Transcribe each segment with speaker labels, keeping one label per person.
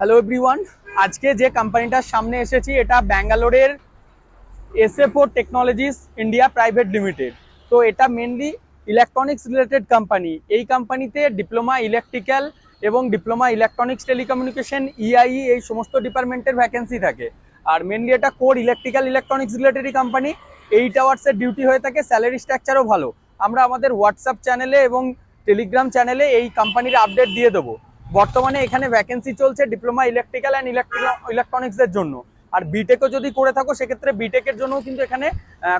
Speaker 1: Hello everyone আজকে যে কোম্পানিটার সামনে এসেছি এটা ব্যাঙ্গালোরের SFO technologies India private limited তো এটা মেনলি ইলেকট্রনিক্স রিলেটেড কোম্পানি এই কোম্পানিতে ডিপ্লোমা ইলেকট্রিক্যাল এবং ডিপ্লোমা ইলেকট্রনিক্স টেলিকমিউনিকেশন ইআই এই সমস্ত ডিপার্টমেন্টের ভ্যাকেন্সি থাকে। আর মেনলি এটা কোর ইলেকট্রিক্যাল ইলেকট্রনিক্স রিলেটেডই কোম্পানি এইট আওয়ার্সের ডিউটি হয়ে থাকে স্যালারি স্ট্রাকচারও ভালো। আমরা আমাদের হোয়াটসঅ্যাপ চ্যানেলে এবং টেলিগ্রাম চ্যানেলে এই কোম্পানির আপডেট দিয়ে দেবো। বর্তমানে এখানে ভ্যাকেন্সি চলছে ডিপ্লোমা ইলেকট্রিক্যাল অ্যান্ড ইলেকট্রনিক্সের জন্য। আর বিটেকও যদি করে থাকো, সেক্ষেত্রে বিটেকের জন্য কিন্তু এখানে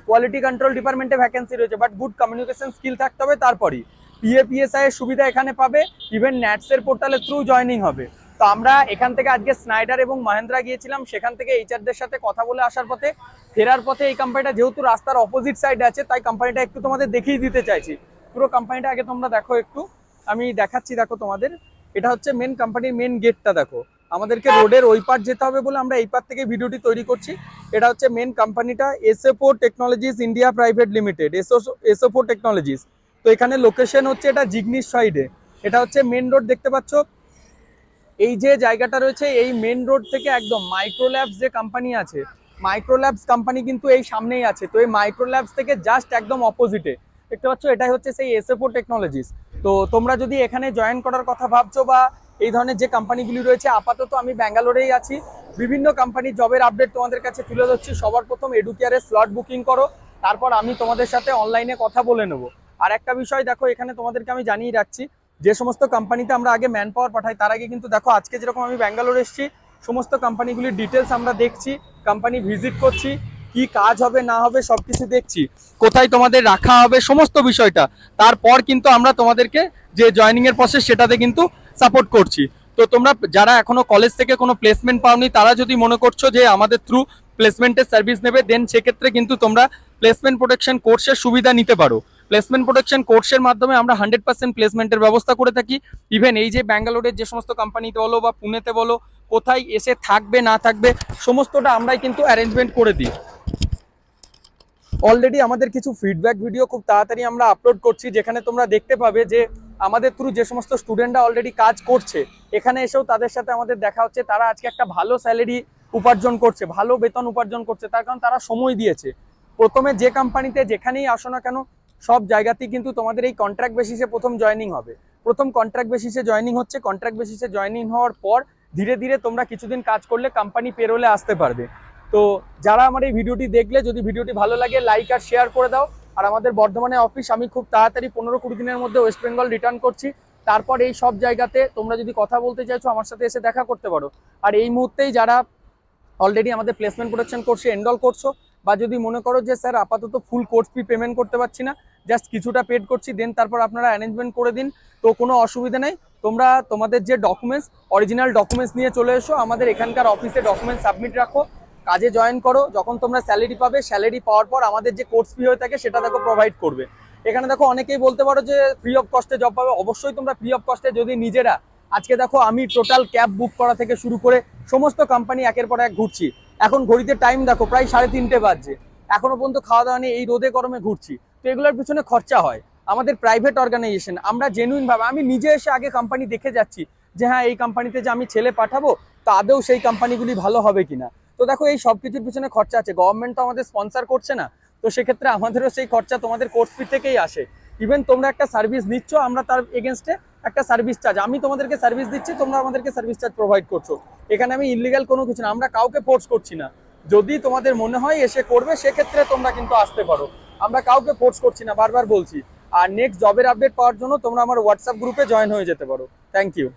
Speaker 1: কোয়ালিটি কন্ট্রোল ডিপার্টমেন্টে ভ্যাকেন্সি রয়েছে। বাট গুড কমিউনিকেশন স্কিল থাকতে হবে তারপরই। পিএপিএসআই এর সুবিধা এখানে পাবে। ইভেন ন্যাটসের পোর্টালের থ্রু জয়নিং হবে। তো আমরা এখান থেকে আজকে স্নাইডার এবং মহেন্দ্রা গিয়েছিলাম। সেখান থেকে এইচআরদের সাথে কথা বলে আসার পথে, ফেরার পথে এই কোম্পানিটা যেহেতু রাস্তার অপোজিট সাইডে আছে, তাই কোম্পানিটা একটু তোমাদের দেখিয়ে দিতে চাইছি। পুরো কোম্পানিটা আগে তোমরা দেখো একটু। আমি দেখাচ্ছি, দেখো তোমাদের। এটা হচ্ছে মেন কোম্পানির মেন গেটটা দেখো। আমাদেরকে রোডের ওই পার যেতে হবে বলে আমরা এই পার থেকে ভিডিওটি তৈরি করছি। এটা হচ্ছে মেন কোম্পানিটা SFO technologies India private limited SFO technologies তো এখানে লোকেশন হচ্ছে এটা জিগনিস সাইডে এটা হচ্ছে মেন রোড দেখতে পাচ্ছ? এই যে জায়গাটা রয়েছে, এই মেন রোড থেকে একদম মাইক্রোল্যাবস যে কোম্পানি আছে মাইক্রোল্যাবস কোম্পানি কিন্তু এই সামনেই আছে। তো এই মাইক্রোল্যাবস থেকে জাস্ট একদম অপোজিটে দেখতে পাচ্ছ? এটাই হচ্ছে সেই এসএফও টেকনোলজিস তো তোমরা যদি এখানে জয়েন করার কথা ভাবছ বা এই ধরনের যে কোম্পানিগুলি রয়েছে, আপাতত আমি ব্যাঙ্গালোরেই আছি। বিভিন্ন কোম্পানির জবের আপডেট তোমাদের কাছে তুলে ধরছি। সবার প্রথম এডুকেয়ারের স্লট বুকিং করো, তারপর আমি তোমাদের সাথে অনলাইনে কথা বলে নেব। আর একটা বিষয় দেখো, এখানে তোমাদেরকে আমি জানিয়ে রাখছি, যে সমস্ত কোম্পানিতে আমরা আগে ম্যান পাওয়ার পাঠাই, তার আগে কিন্তু দেখো, আজকে যেরকম আমি ব্যাঙ্গালোর এসেছি, সমস্ত কোম্পানিগুলির ডিটেলস আমরা দেখছি কোম্পানি ভিজিট করছি কি কাজ হবে, না হবে, সবকিছু দেখছি। কোথায় তোমাদের রাখা হবে, সমস্ত বিষয়টা। তারপর কিন্তু আমরা তোমাদেরকে যে জয়নিং এর প্রসেস সেটাতে কিন্তু সাপোর্ট করছি। তো তোমরা যারা এখনও কলেজ থেকে কোনো প্লেসমেন্ট পাওনি, তারা যদি মনে করছ যে আমাদের থ্রু প্লেসমেন্টের সার্ভিস নেবে দেন সেক্ষেত্রে কিন্তু তোমরা প্লেসমেন্ট প্রোটেকশন কোর্সের সুবিধা নিতে পারো। প্লেসমেন্ট প্রোটেকশন কোর্সের মাধ্যমে আমরা হান্ড্রেড পার্সেন্ট প্লেসমেন্টের ব্যবস্থা করে থাকি। ইভেন এই যে ব্যাঙ্গালোরের যে সমস্ত কোম্পানিতে বলো বা পুনেতে বলো কোথায় এসে থাকবে, না থাকবে, সমস্তটা আমরাই কিন্তু অ্যারেঞ্জমেন্ট করে দিই। অলরেডি আমাদের কিছু ফিডব্যাক ভিডিও খুব তাড়াতাড়ি আমরা আপলোড করছি, যেখানে তোমরা দেখতে পাবে যে আমাদের থ্রু যে সমস্ত স্টুডেন্টরা অলরেডি কাজ করছে, এখানে এসেও তাদের সাথে আমাদের দেখা হচ্ছে, তারা আজকে একটা ভালো স্যালারি উপার্জন করছে, ভালো বেতন উপার্জন করছে, তার কারণ তারা সময় দিয়েছে। প্রথমে যে কোম্পানিতে যেখানেই আসো না কেন, সব জায়গাতেই কিন্তু তোমাদের এই কন্ট্রাক্ট বেসিসে প্রথম জয়নিং হবে। প্রথম কন্ট্রাক্ট বেসিসে জয়নিং হচ্ছে কন্ট্রাক্ট বেসিসে জয়নিং হওয়ার পর ধীরে ধীরে তোমরা কিছুদিন কাজ করলে কোম্পানি পেরোলে আসতে পারবে। তো যারা আমার এই ভিডিওটি দেখলে, যদি ভিডিওটি ভালো লাগে লাইক আর শেয়ার করে দাও। আর আমাদের বর্ধমানে অফিস আমি খুব তাড়াতাড়ি পনেরো কুড়ি দিনের মধ্যে ওয়েস্ট বেঙ্গল রিটার্ন করছি। তারপর এই সব জায়গাতে তোমরা যদি কথা বলতে চাইছো, আমার সাথে এসে দেখা করতে পারো। আর এই মুহূর্তেই যারা অলরেডি আমাদের প্লেসমেন্ট প্রোটেকশন কোর্সে এনরোল করছ, বা যদি মনে করো যে, স্যার, আপাতত ফুল কোর্স ফি পেমেন্ট করতে পারছি না জাস্ট কিছুটা পেড করছি দেন তারপর আপনারা অ্যারেঞ্জমেন্ট করে দিন, তো কোনো অসুবিধা নেই। তোমরা তোমাদের যে ডকুমেন্টস অরিজিনাল ডকুমেন্টস নিয়ে চলে এসো, আমাদের এখানকার অফিসে ডকুমেন্টস সাবমিট রাখো, কাজে জয়েন করো, যখন তোমরা স্যালারি পাবে স্যালারি পাওয়ার পর আমাদের যে কোর্স ফি হয়ে থাকে, সেটা দেখো প্রোভাইড করবে। এখানে দেখো অনেকেই বলতে পারো যে ফ্রি অফ কস্টে জব পাবে, অবশ্যই তোমরা ফ্রি অফ কস্টে যদি নিজেরা, আজকে দেখো আমি টোটাল ক্যাব বুক করা থেকে শুরু করে সমস্ত কোম্পানি একের পর এক ঘুরছি। এখন ঘড়িতে টাইম দেখো প্রায় সাড়ে তিনটে বাজছে। এখনও পর্যন্ত খাওয়া দাওয়া নেই এই রোদে গরমে ঘুরছি। তো এগুলোর পিছনে খরচা হয়। আমাদের প্রাইভেট অর্গানাইজেশন আমরা জেনুইন ভাবে, আমি নিজে এসে আগে কোম্পানি দেখে যাচ্ছি যে হ্যাঁ এই কোম্পানিতে যে আমি ছেলে পাঠাবো তো আদৌ সেই কোম্পানিগুলি ভালো হবে কিনা। তো দেখো, এই সব কিছুর পিছনে খরচা আছে। গভর্নমেন্ট তো আমাদের স্পন্সার করছে না। তো সেক্ষেত্রে আমাদেরও সেই খরচা তোমাদের কোর্স ফি থেকেই আসে। ইভেন তোমরা একটা সার্ভিস নিচ্ছ, আমরা তার এগেনস্টে একটা সার্ভিস চার্জ আমি তোমাদেরকে সার্ভিস দিচ্ছি, তোমরা আমাদেরকে সার্ভিস চার্জ প্রোভাইড করছ। এখানে আমি ইলিগাল কোনো কিছু না, আমরা কাউকে ফোর্স করছি না। যদি তোমাদের মনে হয় এসে করবে, সেক্ষেত্রে তোমরা কিন্তু আসতে পারো। আমরা কাউকে ফোর্স করছি না, বারবার বলছি। আর নেক্সট জবের আপডেট পাওয়ার জন্য তোমরা আমার হোয়াটসঅ্যাপ গ্রুপে জয়েন হয়ে যেতে পারো। Thank you